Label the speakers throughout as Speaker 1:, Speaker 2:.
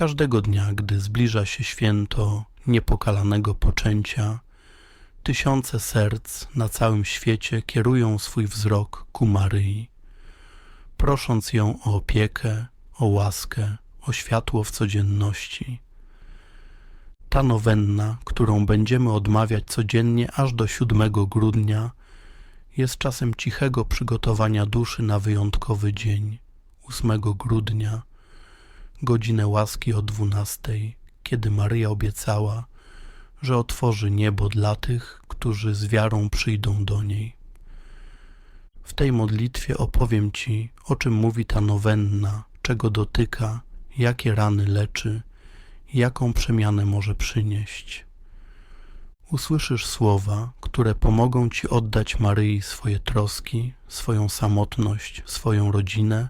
Speaker 1: Każdego dnia, gdy zbliża się święto niepokalanego poczęcia, tysiące serc na całym świecie kierują swój wzrok ku Maryi, prosząc ją o opiekę, o łaskę, o światło w codzienności. Ta nowenna, którą będziemy odmawiać codziennie aż do 7 grudnia, jest czasem cichego przygotowania duszy na wyjątkowy dzień, 8 grudnia, godzinę łaski o 12, kiedy Maryja obiecała, że otworzy niebo dla tych, którzy z wiarą przyjdą do niej. W tej modlitwie opowiem Ci, o czym mówi ta nowenna, czego dotyka, jakie rany leczy, jaką przemianę może przynieść. Usłyszysz słowa, które pomogą Ci oddać Maryi swoje troski, swoją samotność, swoją rodzinę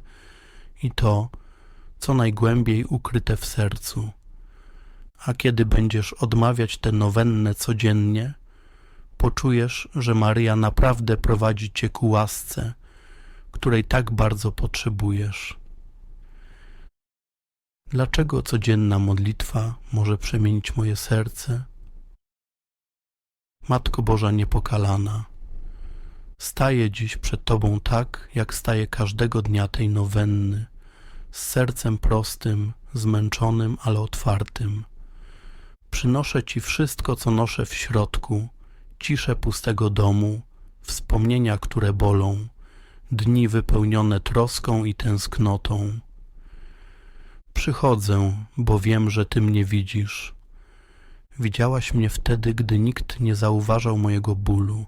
Speaker 1: i to, co najgłębiej ukryte w sercu. A kiedy będziesz odmawiać tę nowennę codziennie, poczujesz, że Maryja naprawdę prowadzi Cię ku łasce, której tak bardzo potrzebujesz. Dlaczego codzienna modlitwa może przemienić moje serce? Matko Boża niepokalana, staję dziś przed Tobą tak, jak staję każdego dnia tej nowenny, z sercem prostym, zmęczonym, ale otwartym. Przynoszę Ci wszystko, co noszę w środku, ciszę pustego domu, wspomnienia, które bolą, dni wypełnione troską i tęsknotą. Przychodzę, bo wiem, że Ty mnie widzisz. Widziałaś mnie wtedy, gdy nikt nie zauważał mojego bólu.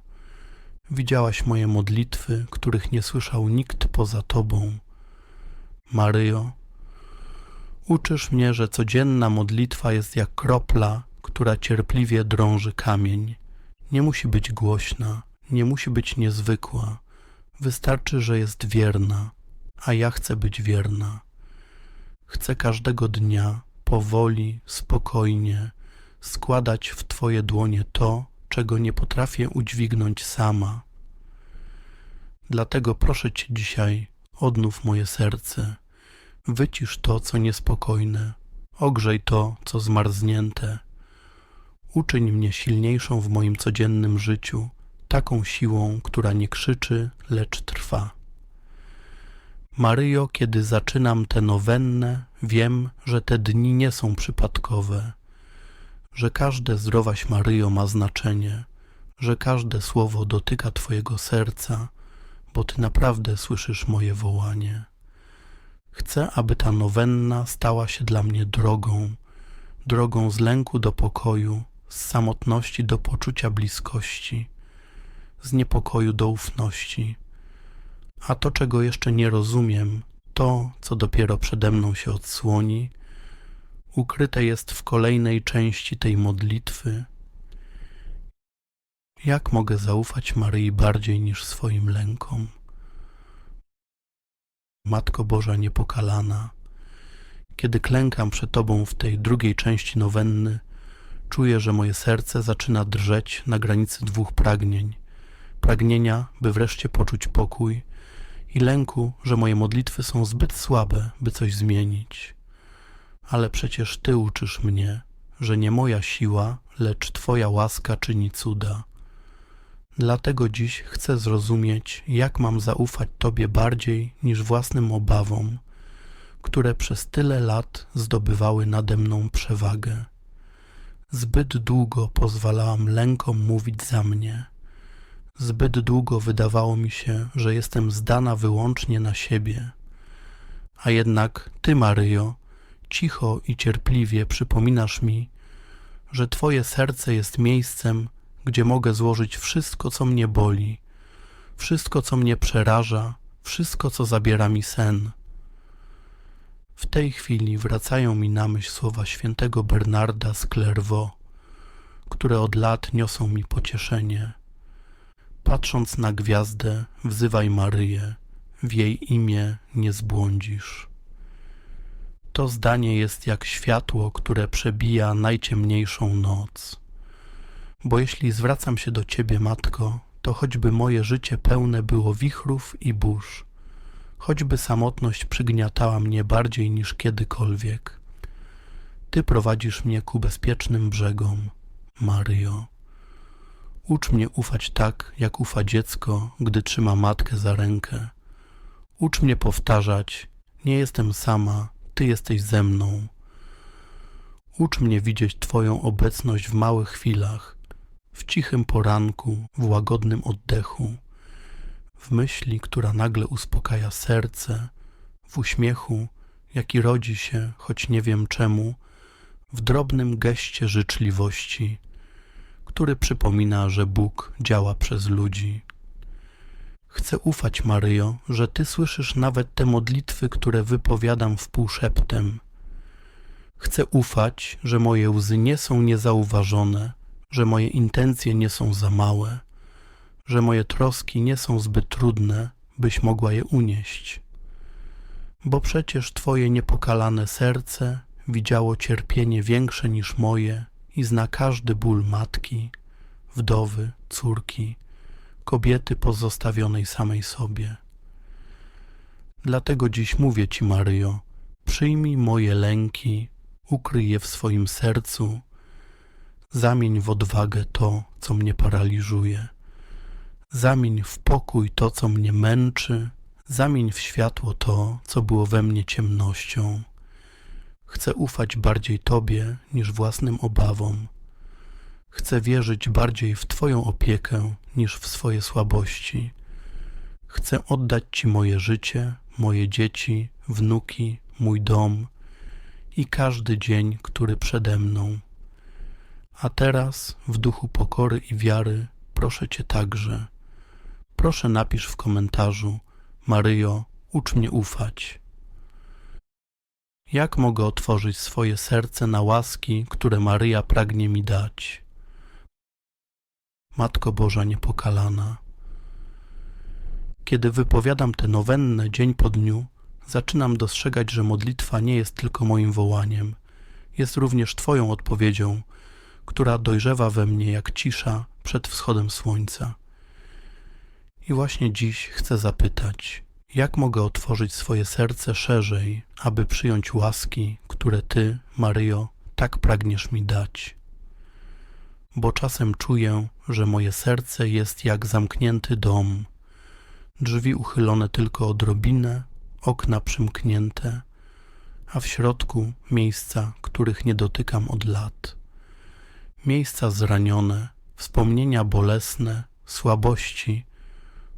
Speaker 1: Widziałaś moje modlitwy, których nie słyszał nikt poza Tobą. Maryjo, uczysz mnie, że codzienna modlitwa jest jak kropla, która cierpliwie drąży kamień. Nie musi być głośna, nie musi być niezwykła. Wystarczy, że jest wierna, a ja chcę być wierna. Chcę każdego dnia, powoli, spokojnie, składać w Twoje dłonie to, czego nie potrafię udźwignąć sama. Dlatego proszę Cię dzisiaj, odnów moje serce, wycisz to, co niespokojne, ogrzej to, co zmarznięte. Uczyń mnie silniejszą w moim codziennym życiu, taką siłą, która nie krzyczy, lecz trwa. Maryjo, kiedy zaczynam tę nowennę, wiem, że te dni nie są przypadkowe, że każde zdrowaś Maryjo ma znaczenie, że każde słowo dotyka Twojego serca, bo Ty naprawdę słyszysz moje wołanie. Chcę, aby ta nowenna stała się dla mnie drogą, drogą z lęku do pokoju, z samotności do poczucia bliskości, z niepokoju do ufności. A to, czego jeszcze nie rozumiem, to, co dopiero przede mną się odsłoni, ukryte jest w kolejnej części tej modlitwy. Jak mogę zaufać Maryi bardziej niż swoim lękom? Matko Boża niepokalana, kiedy klękam przed Tobą w tej drugiej części nowenny, czuję, że moje serce zaczyna drżeć na granicy dwóch pragnień. Pragnienia, by wreszcie poczuć pokój i lęku, że moje modlitwy są zbyt słabe, by coś zmienić. Ale przecież Ty uczysz mnie, że nie moja siła, lecz Twoja łaska czyni cuda. Dlatego dziś chcę zrozumieć, jak mam zaufać Tobie bardziej niż własnym obawom, które przez tyle lat zdobywały nade mną przewagę. Zbyt długo pozwalałam lękom mówić za mnie. Zbyt długo wydawało mi się, że jestem zdana wyłącznie na siebie. A jednak Ty, Maryjo, cicho i cierpliwie przypominasz mi, że Twoje serce jest miejscem, gdzie mogę złożyć wszystko, co mnie boli, wszystko, co mnie przeraża, wszystko, co zabiera mi sen. W tej chwili wracają mi na myśl słowa świętego Bernarda z Clairvaux, które od lat niosą mi pocieszenie. Patrząc na gwiazdę, wzywaj Maryję, w jej imię nie zbłądzisz. To zdanie jest jak światło, które przebija najciemniejszą noc. Bo jeśli zwracam się do Ciebie, Matko, to choćby moje życie pełne było wichrów i burz, choćby samotność przygniatała mnie bardziej niż kiedykolwiek, Ty prowadzisz mnie ku bezpiecznym brzegom, Maryjo. Ucz mnie ufać tak, jak ufa dziecko, gdy trzyma matkę za rękę. Ucz mnie powtarzać: Nie jestem sama, Ty jesteś ze mną. Ucz mnie widzieć Twoją obecność w małych chwilach, w cichym poranku, w łagodnym oddechu, w myśli, która nagle uspokaja serce, w uśmiechu, jaki rodzi się, choć nie wiem czemu, w drobnym geście życzliwości, który przypomina, że Bóg działa przez ludzi. Chcę ufać, Maryjo, że Ty słyszysz nawet te modlitwy, które wypowiadam wpółszeptem. Chcę ufać, że moje łzy nie są niezauważone, że moje intencje nie są za małe, że moje troski nie są zbyt trudne, byś mogła je unieść. Bo przecież Twoje niepokalane serce widziało cierpienie większe niż moje i zna każdy ból matki, wdowy, córki, kobiety pozostawionej samej sobie. Dlatego dziś mówię Ci, Maryjo, przyjmij moje lęki, ukryj je w swoim sercu, zamień w odwagę to, co mnie paraliżuje, zamień w pokój to, co mnie męczy, zamień w światło to, co było we mnie ciemnością. Chcę ufać bardziej Tobie niż własnym obawom. Chcę wierzyć bardziej w Twoją opiekę niż w swoje słabości. Chcę oddać Ci moje życie, moje dzieci, wnuki, mój dom i każdy dzień, który przede mną. A teraz, w duchu pokory i wiary, proszę Cię także. Proszę napisz w komentarzu: Maryjo, ucz mnie ufać. Jak mogę otworzyć swoje serce na łaski, które Maryja pragnie mi dać? Matko Boża niepokalana. Kiedy wypowiadam te nowenne dzień po dniu, zaczynam dostrzegać, że modlitwa nie jest tylko moim wołaniem, jest również Twoją odpowiedzią, która dojrzewa we mnie jak cisza przed wschodem słońca. I właśnie dziś chcę zapytać, jak mogę otworzyć swoje serce szerzej, aby przyjąć łaski, które Ty, Maryjo, tak pragniesz mi dać? Bo czasem czuję, że moje serce jest jak zamknięty dom, drzwi uchylone tylko odrobinę, okna przymknięte, a w środku miejsca, których nie dotykam od lat. Miejsca zranione, wspomnienia bolesne, słabości,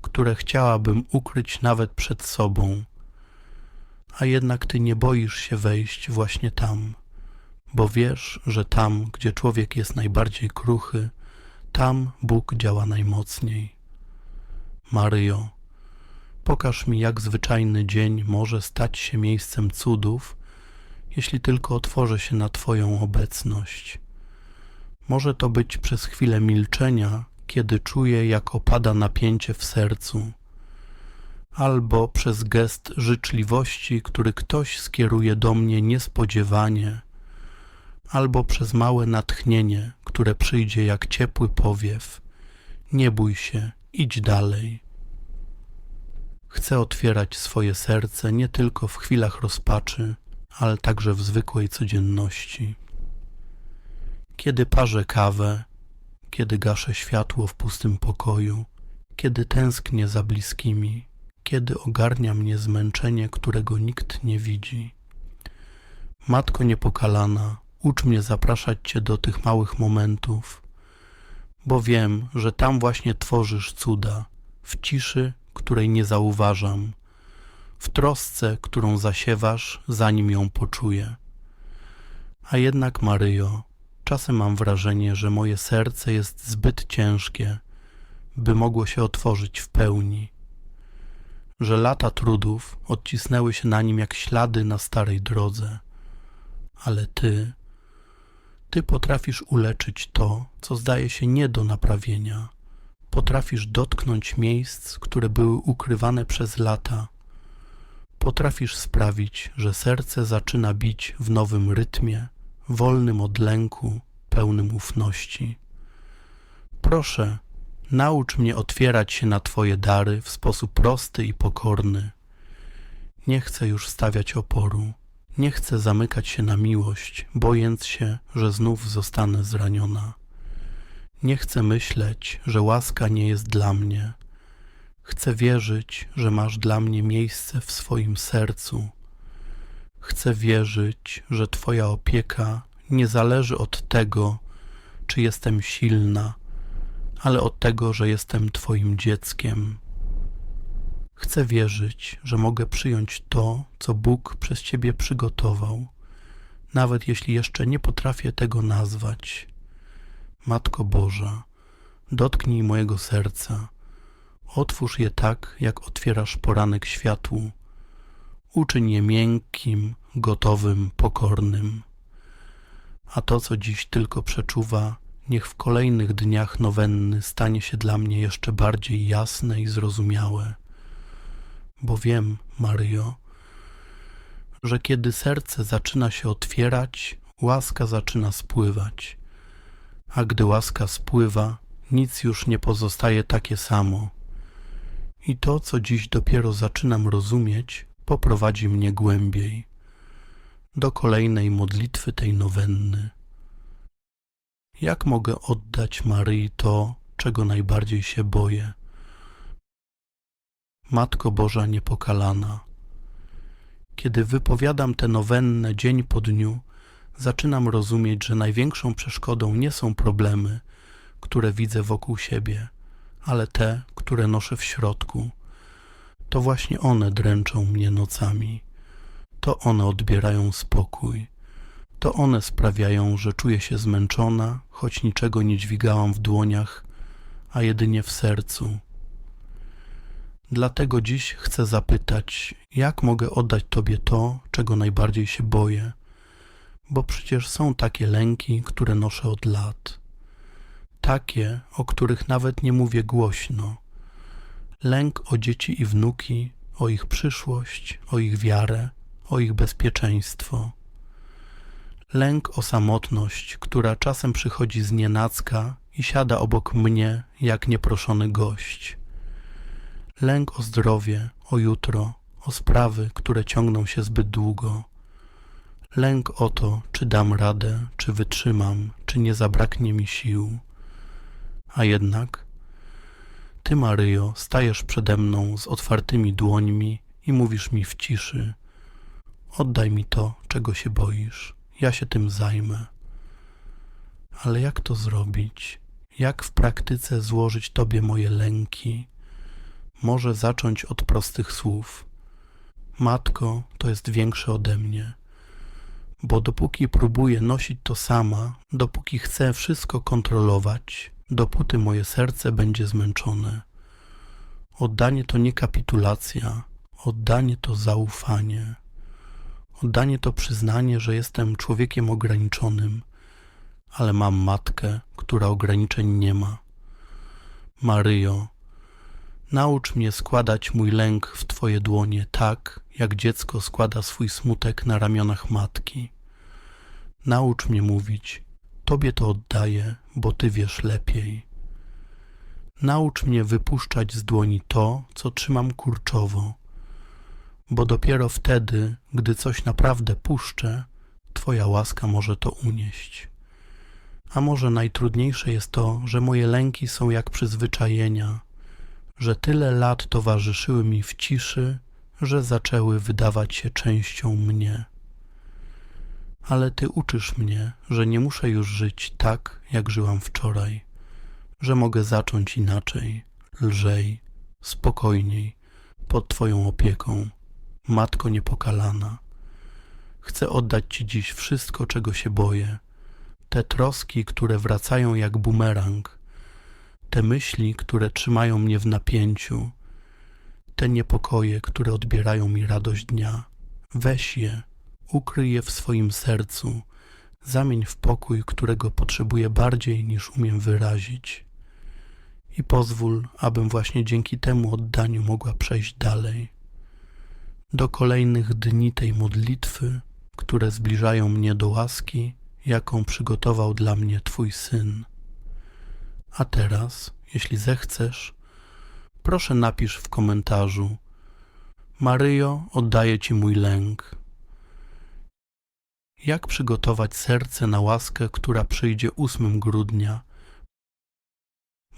Speaker 1: które chciałabym ukryć nawet przed sobą, a jednak Ty nie boisz się wejść właśnie tam, bo wiesz, że tam, gdzie człowiek jest najbardziej kruchy, tam Bóg działa najmocniej. Maryjo, pokaż mi, jak zwyczajny dzień może stać się miejscem cudów, jeśli tylko otworzę się na Twoją obecność. Może to być przez chwilę milczenia, kiedy czuję, jak opada napięcie w sercu, albo przez gest życzliwości, który ktoś skieruje do mnie niespodziewanie, albo przez małe natchnienie, które przyjdzie jak ciepły powiew. Nie bój się, idź dalej. Chcę otwierać swoje serce nie tylko w chwilach rozpaczy, ale także w zwykłej codzienności. Kiedy parzę kawę, kiedy gaszę światło w pustym pokoju, kiedy tęsknię za bliskimi, kiedy ogarnia mnie zmęczenie, którego nikt nie widzi. Matko niepokalana, ucz mnie zapraszać Cię do tych małych momentów, bo wiem, że tam właśnie tworzysz cuda, w ciszy, której nie zauważam, w trosce, którą zasiewasz, zanim ją poczuję. A jednak, Maryjo, Czasem mam wrażenie, że moje serce jest zbyt ciężkie, by mogło się otworzyć w pełni, że lata trudów odcisnęły się na nim jak ślady na starej drodze, ale Ty, Ty potrafisz uleczyć to, co zdaje się nie do naprawienia. Potrafisz dotknąć miejsc, które były ukrywane przez lata. Potrafisz sprawić, że serce zaczyna bić w nowym rytmie wolnym od lęku, pełnym ufności. Proszę, naucz mnie otwierać się na Twoje dary w sposób prosty i pokorny. Nie chcę już stawiać oporu, Nie chcę zamykać się na miłość, bojąc się, że znów zostanę zraniona. Nie chcę myśleć, że łaska nie jest dla mnie. Chcę wierzyć, że masz dla mnie miejsce w swoim sercu. Chcę wierzyć, że Twoja opieka nie zależy od tego, czy jestem silna, ale od tego, że jestem Twoim dzieckiem. Chcę wierzyć, że mogę przyjąć to, co Bóg przez Ciebie przygotował, nawet jeśli jeszcze nie potrafię tego nazwać. Matko Boża, dotknij mojego serca, otwórz je tak, jak otwierasz poranek światłu. Uczyń je miękkim, gotowym, pokornym. A to, co dziś tylko przeczuwa, niech w kolejnych dniach nowenny stanie się dla mnie jeszcze bardziej jasne i zrozumiałe. Bo wiem, Maryjo, że kiedy serce zaczyna się otwierać, łaska zaczyna spływać. A gdy łaska spływa, nic już nie pozostaje takie samo. I to, co dziś dopiero zaczynam rozumieć, poprowadzi mnie głębiej do kolejnej modlitwy tej nowenny. Jak mogę oddać Maryi to, czego najbardziej się boję? Matko Boża niepokalana, kiedy wypowiadam tę nowennę dzień po dniu, zaczynam rozumieć, że największą przeszkodą nie są problemy, które widzę wokół siebie, ale te, które noszę w środku. To właśnie one dręczą mnie nocami. To one odbierają spokój. To one sprawiają, że czuję się zmęczona, choć niczego nie dźwigałam w dłoniach, a jedynie w sercu. Dlatego dziś chcę zapytać, jak mogę oddać Tobie to, czego najbardziej się boję, bo przecież są takie lęki, które noszę od lat. Takie, o których nawet nie mówię głośno. Lęk o dzieci i wnuki, o ich przyszłość, o ich wiarę, o ich bezpieczeństwo. Lęk o samotność, która czasem przychodzi z nienacka i siada obok mnie jak nieproszony gość. Lęk o zdrowie, o jutro, o sprawy, które ciągną się zbyt długo. Lęk o to, czy dam radę, czy wytrzymam, czy nie zabraknie mi sił. A jednak Ty, Maryjo, stajesz przede mną z otwartymi dłońmi i mówisz mi w ciszy: Oddaj mi to, czego się boisz, ja się tym zajmę. Ale jak to zrobić? Jak w praktyce złożyć Tobie moje lęki? Może zacząć od prostych słów. Matko, to jest większe ode mnie. Bo dopóki próbuję nosić to sama, dopóki chcę wszystko kontrolować, dopóty moje serce będzie zmęczone. Oddanie to nie kapitulacja, oddanie to zaufanie. Oddanie to przyznanie, że jestem człowiekiem ograniczonym, ale mam matkę, która ograniczeń nie ma. Maryjo, naucz mnie składać mój lęk w Twoje dłonie tak, jak dziecko składa swój smutek na ramionach matki. Naucz mnie mówić, Tobie to oddaję, bo Ty wiesz lepiej. Naucz mnie wypuszczać z dłoni to, co trzymam kurczowo, bo dopiero wtedy, gdy coś naprawdę puszczę, Twoja łaska może to unieść. A może najtrudniejsze jest to, że moje lęki są jak przyzwyczajenia, że tyle lat towarzyszyły mi w ciszy, że zaczęły wydawać się częścią mnie. Ale Ty uczysz mnie, że nie muszę już żyć tak, jak żyłam wczoraj, że mogę zacząć inaczej, lżej, spokojniej, pod Twoją opieką, Matko niepokalana. Chcę oddać Ci dziś wszystko, czego się boję, te troski, które wracają jak bumerang, te myśli, które trzymają mnie w napięciu, te niepokoje, które odbierają mi radość dnia. Weź je, ukryj je w swoim sercu, zamień w pokój, którego potrzebuję bardziej niż umiem wyrazić. I pozwól, abym właśnie dzięki temu oddaniu mogła przejść dalej. Do kolejnych dni tej modlitwy, które zbliżają mnie do łaski, jaką przygotował dla mnie Twój syn. A teraz, jeśli zechcesz, proszę napisz w komentarzu: Maryjo, oddaję Ci mój lęk. Jak przygotować serce na łaskę, która przyjdzie 8 grudnia?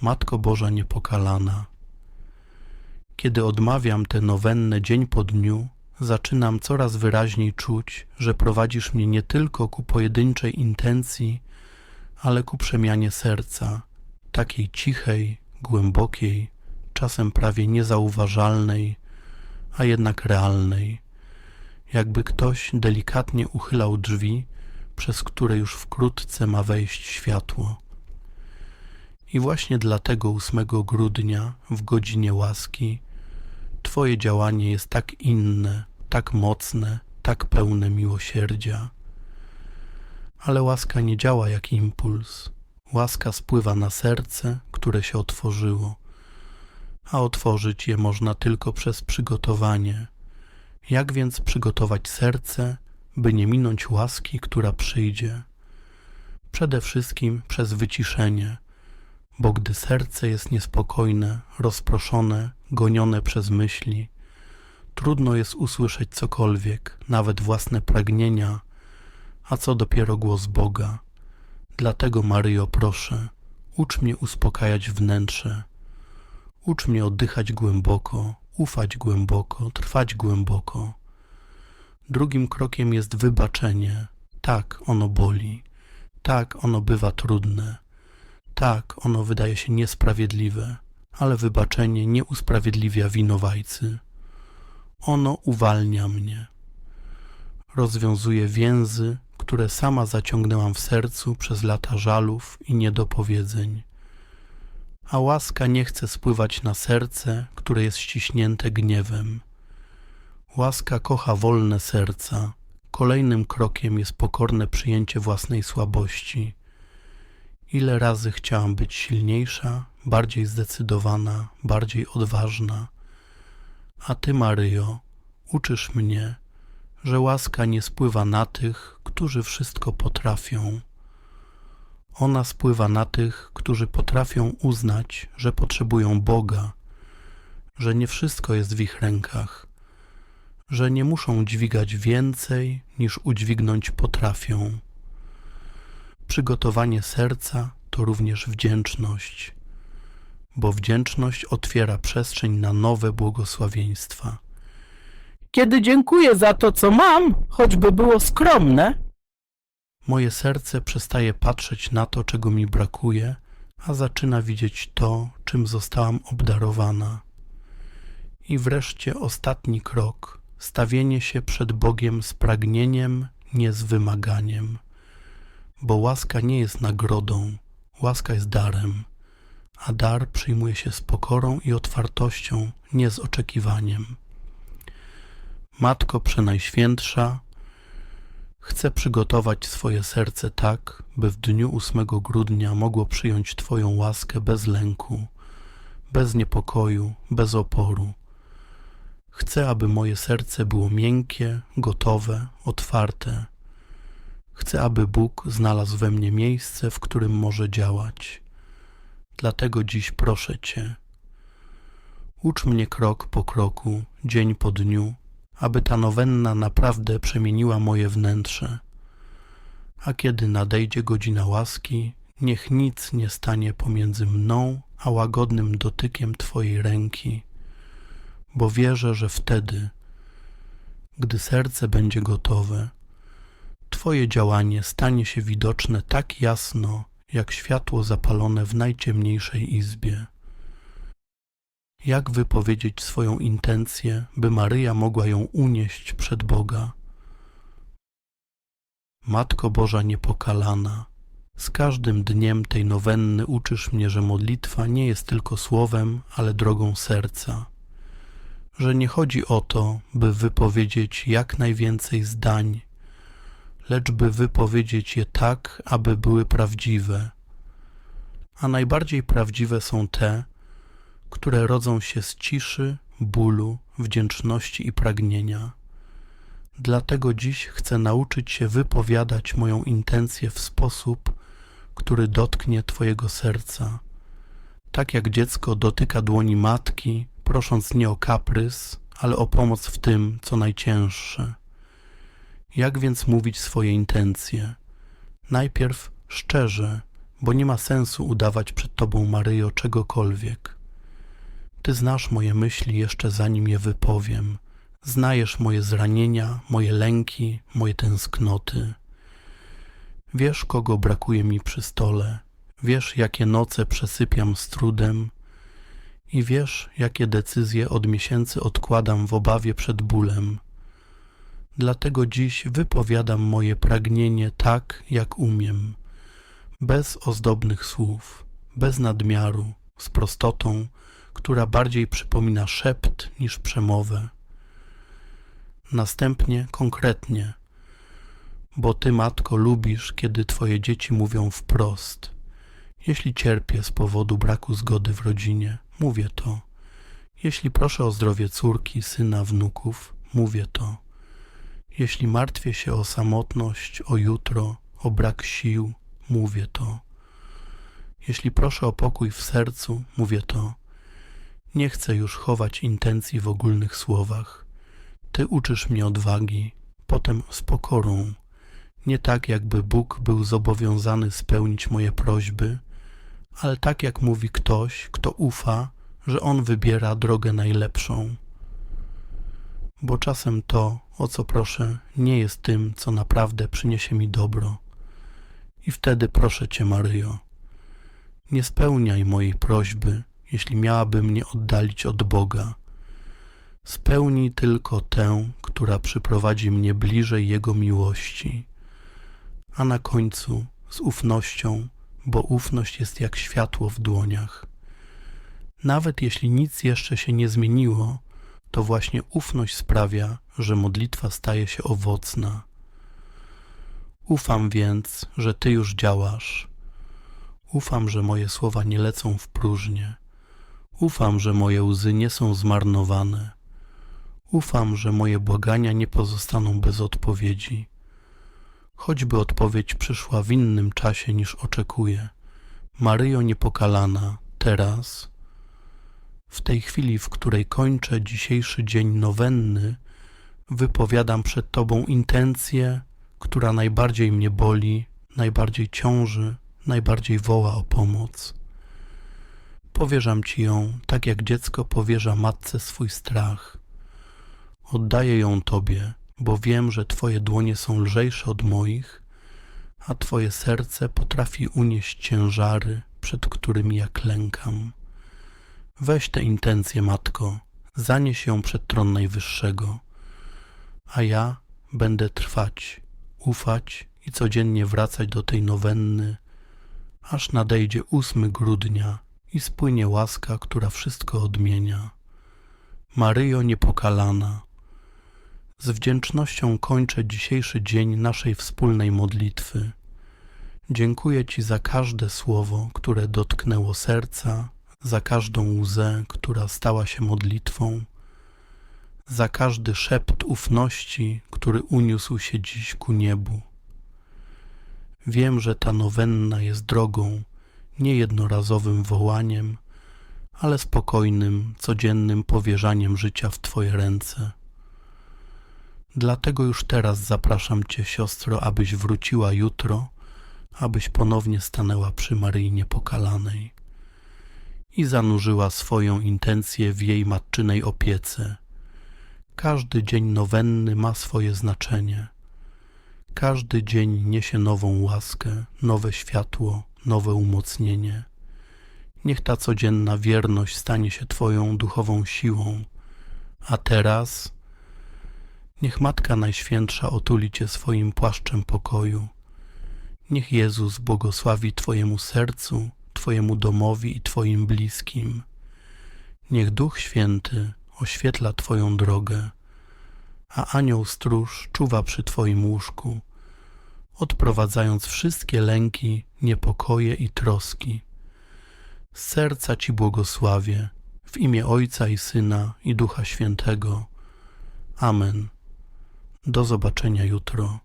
Speaker 1: Matko Boża Niepokalana, kiedy odmawiam te nowenne dzień po dniu, zaczynam coraz wyraźniej czuć, że prowadzisz mnie nie tylko ku pojedynczej intencji, ale ku przemianie serca, takiej cichej, głębokiej, czasem prawie niezauważalnej, a jednak realnej, jakby ktoś delikatnie uchylał drzwi, przez które już wkrótce ma wejść światło. I właśnie dlatego 8 grudnia, w godzinie łaski, Twoje działanie jest tak inne, tak mocne, tak pełne miłosierdzia. Ale łaska nie działa jak impuls. Łaska spływa na serce, które się otworzyło, a otworzyć je można tylko przez przygotowanie. Jak więc przygotować serce, by nie minąć łaski, która przyjdzie? Przede wszystkim przez wyciszenie, bo gdy serce jest niespokojne, rozproszone, gonione przez myśli, trudno jest usłyszeć cokolwiek, nawet własne pragnienia, a co dopiero głos Boga. Dlatego, Maryjo, proszę, ucz mnie uspokajać wnętrze, ucz mnie oddychać głęboko, ufać głęboko, trwać głęboko. Drugim krokiem jest wybaczenie. Tak, ono boli. Tak, ono bywa trudne. Tak, ono wydaje się niesprawiedliwe, ale wybaczenie nie usprawiedliwia winowajcy. Ono uwalnia mnie. Rozwiązuje więzy, które sama zaciągnęłam w sercu przez lata żalów i niedopowiedzeń. A łaska nie chce spływać na serce, które jest ściśnięte gniewem. Łaska kocha wolne serca. Kolejnym krokiem jest pokorne przyjęcie własnej słabości. Ile razy chciałam być silniejsza, bardziej zdecydowana, bardziej odważna. A Ty, Maryjo, uczysz mnie, że łaska nie spływa na tych, którzy wszystko potrafią. Ona spływa na tych, którzy potrafią uznać, że potrzebują Boga, że nie wszystko jest w ich rękach, że nie muszą dźwigać więcej niż udźwignąć potrafią. Przygotowanie serca to również wdzięczność, bo wdzięczność otwiera przestrzeń na nowe błogosławieństwa.
Speaker 2: Kiedy dziękuję za to, co mam, choćby było skromne,
Speaker 1: Moje serce przestaje patrzeć na to, czego mi brakuje, a zaczyna widzieć to, czym zostałam obdarowana. I wreszcie ostatni krok stawienie się przed Bogiem z pragnieniem, nie z wymaganiem. Bo łaska nie jest nagrodą, łaska jest darem, a dar przyjmuje się z pokorą i otwartością, nie z oczekiwaniem. Matko Przenajświętsza, Chcę przygotować swoje serce tak, by w dniu 8 grudnia mogło przyjąć Twoją łaskę bez lęku, bez niepokoju, bez oporu. Chcę, aby moje serce było miękkie, gotowe, otwarte. Chcę, aby Bóg znalazł we mnie miejsce, w którym może działać. Dlatego dziś proszę Cię, ucz mnie krok po kroku, dzień po dniu, aby ta nowenna naprawdę przemieniła moje wnętrze. A kiedy nadejdzie godzina łaski, niech nic nie stanie pomiędzy mną a łagodnym dotykiem Twojej ręki, bo wierzę, że wtedy, gdy serce będzie gotowe, Twoje działanie stanie się widoczne tak jasno, jak światło zapalone w najciemniejszej izbie. Jak wypowiedzieć swoją intencję, by Maryja mogła ją unieść przed Boga? Matko Boża niepokalana, z każdym dniem tej nowenny uczysz mnie, że modlitwa nie jest tylko słowem, ale drogą serca. Że nie chodzi o to, by wypowiedzieć jak najwięcej zdań, lecz by wypowiedzieć je tak, aby były prawdziwe. A najbardziej prawdziwe są te, które rodzą się z ciszy, bólu, wdzięczności i pragnienia. Dlatego dziś chcę nauczyć się wypowiadać moją intencję w sposób, który dotknie Twojego serca. Tak jak dziecko dotyka dłoni matki, prosząc nie o kaprys, ale o pomoc w tym, co najcięższe. Jak więc mówić swoje intencje? Najpierw szczerze, bo nie ma sensu udawać przed Tobą, Maryjo, czegokolwiek. Ty znasz moje myśli jeszcze zanim je wypowiem. Znajesz moje zranienia, moje lęki, moje tęsknoty. Wiesz, kogo brakuje mi przy stole. Wiesz, jakie noce przesypiam z trudem. I wiesz, jakie decyzje od miesięcy odkładam w obawie przed bólem. Dlatego dziś wypowiadam moje pragnienie tak, jak umiem, bez ozdobnych słów, bez nadmiaru, z prostotą, która bardziej przypomina szept niż przemowę. Następnie konkretnie, bo Ty, Matko, lubisz, kiedy Twoje dzieci mówią wprost. Jeśli cierpię z powodu braku zgody w rodzinie, mówię to. Jeśli proszę o zdrowie córki, syna, wnuków, mówię to. Jeśli martwię się o samotność, o jutro, o brak sił, mówię to. Jeśli proszę o pokój w sercu, mówię to. Nie chcę już chować intencji w ogólnych słowach. Ty uczysz mnie odwagi, potem z pokorą, nie tak jakby Bóg był zobowiązany spełnić moje prośby, ale tak jak mówi ktoś, kto ufa, że On wybiera drogę najlepszą. Bo czasem to, o co proszę, nie jest tym, co naprawdę przyniesie mi dobro. I wtedy proszę Cię, Maryjo, nie spełniaj mojej prośby, jeśli miałaby mnie oddalić od Boga. Spełnij tylko tę, która przyprowadzi mnie bliżej Jego miłości. A na końcu z ufnością, bo ufność jest jak światło w dłoniach. Nawet jeśli nic jeszcze się nie zmieniło, to właśnie ufność sprawia, że modlitwa staje się owocna. Ufam więc, że Ty już działasz. Ufam, że moje słowa nie lecą w próżnię. Ufam, że moje łzy nie są zmarnowane. Ufam, że moje błagania nie pozostaną bez odpowiedzi. Choćby odpowiedź przyszła w innym czasie niż oczekuję. Maryjo niepokalana, teraz, w tej chwili, w której kończę dzisiejszy dzień nowenny, wypowiadam przed Tobą intencję, która najbardziej mnie boli, najbardziej ciąży, najbardziej woła o pomoc. Powierzam Ci ją, tak jak dziecko powierza matce swój strach. Oddaję ją Tobie, bo wiem, że Twoje dłonie są lżejsze od moich, a Twoje serce potrafi unieść ciężary, przed którymi ja klękam. Weź tę intencję, Matko, zanieś ją przed tron Najwyższego, a ja będę trwać, ufać i codziennie wracać do tej nowenny, aż nadejdzie 8 grudnia i spłynie łaska, która wszystko odmienia. Maryjo niepokalana, z wdzięcznością kończę dzisiejszy dzień naszej wspólnej modlitwy. Dziękuję Ci za każde słowo, które dotknęło serca, za każdą łzę, która stała się modlitwą, za każdy szept ufności, który uniósł się dziś ku niebu. Wiem, że ta nowenna jest drogą, nie jednorazowym wołaniem, ale spokojnym, codziennym powierzaniem życia w Twoje ręce. Dlatego już teraz zapraszam Cię, siostro, abyś wróciła jutro, abyś ponownie stanęła przy Maryi Niepokalanej i zanurzyła swoją intencję w jej matczynej opiece. Każdy dzień nowenny ma swoje znaczenie. Każdy dzień niesie nową łaskę, nowe światło, nowe umocnienie. Niech ta codzienna wierność stanie się Twoją duchową siłą. A teraz niech Matka Najświętsza otuli Cię swoim płaszczem pokoju. Niech Jezus błogosławi Twojemu sercu, Twojemu domowi i Twoim bliskim. Niech Duch Święty oświetla Twoją drogę, a anioł stróż czuwa przy Twoim łóżku, odprowadzając wszystkie lęki, niepokoje i troski. Serca Ci błogosławię, w imię Ojca i Syna i Ducha Świętego. Amen. Do zobaczenia jutro.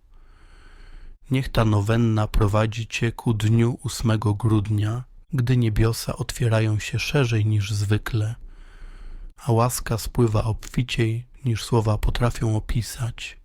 Speaker 1: Niech ta nowenna prowadzi Cię ku dniu 8 grudnia, gdy niebiosa otwierają się szerzej niż zwykle, a łaska spływa obficiej niż słowa potrafią opisać.